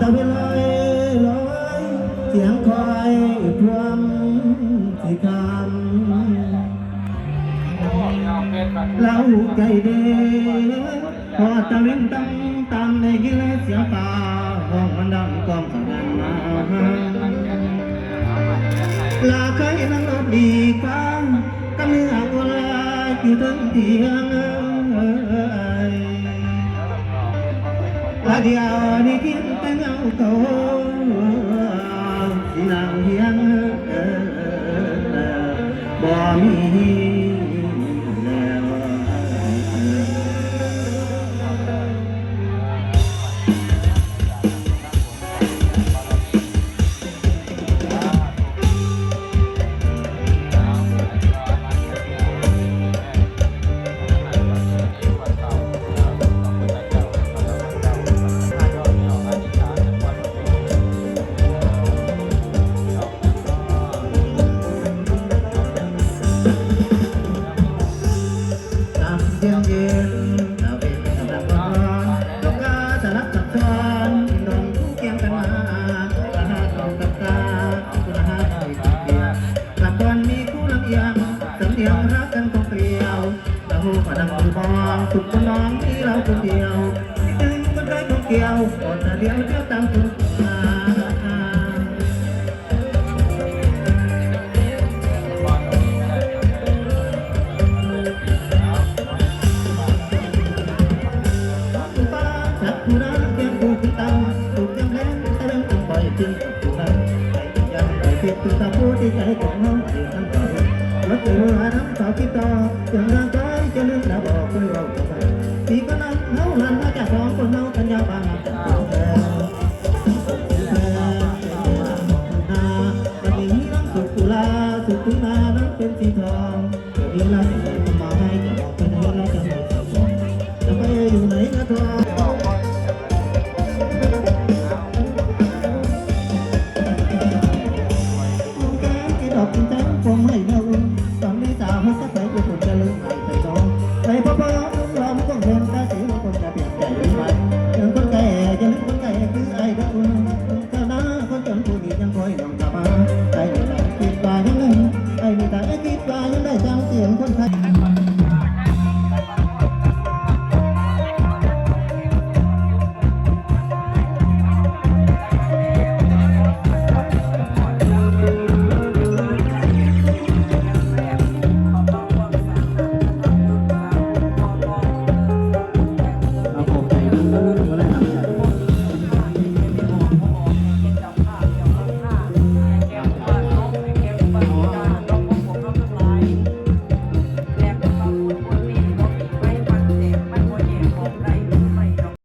ตะเวลอยลอยเสียงคอยพรวมสิคำเราใจเด้พอตะเวนตั้งตามในกิเลสเสียงป่าห้องมันดังกองสนั่นมาลาเคยนั่งรถดีกว่ากำเนื้อวัวลาอยู่ถึงเตียงเอ้ยละเดียวนี่คิดแต่เงเทียง เอ่อบ่มีแสลับซับซ้อนดองคู่เคียงกันมาตาหาเข้ากับตาคุณหาเข้ากับเดียวกลับก่อนมีคู่ลำเอียงสำเนียงรักกันคงเปลี่ยวตาหูผนังมือบองสุขคนน้องที่เราคนเดียวที่ถึงคนใดคนเกี่ยวกอดแต่เดียวเดียวตามคุณ เจ็บติดตาผู้ที่ใจของน้องเสียงต่อรถเรือน้ำต่อที่ต่ออย่างร่างกายจะลืมแล้วบอกเราต่อไปปีก็นั้นเท่านั้นมาจากสองคนเราทันยาบางาสุดตุลาสุดตุลานั้นเป็นสี Thank you. อกจริงจังคงไม่เน่าสามีสาวฮัสไปญี่ปุ่จะลืมหาไปน้องไปพ่อพ่อลูกเราไม่ต้อเดินตาสีลูกคนจะเปลี่ยนใจหม่คนแก่จะลืมคนแก่คือไอ้ก็อุ่นคนเจ้าหน้าคนจนผู้นี้ยังคอยน้อกลับมาไอ้หนุ่ต่างไอ้มีตายังได้จังเสียงคนไทย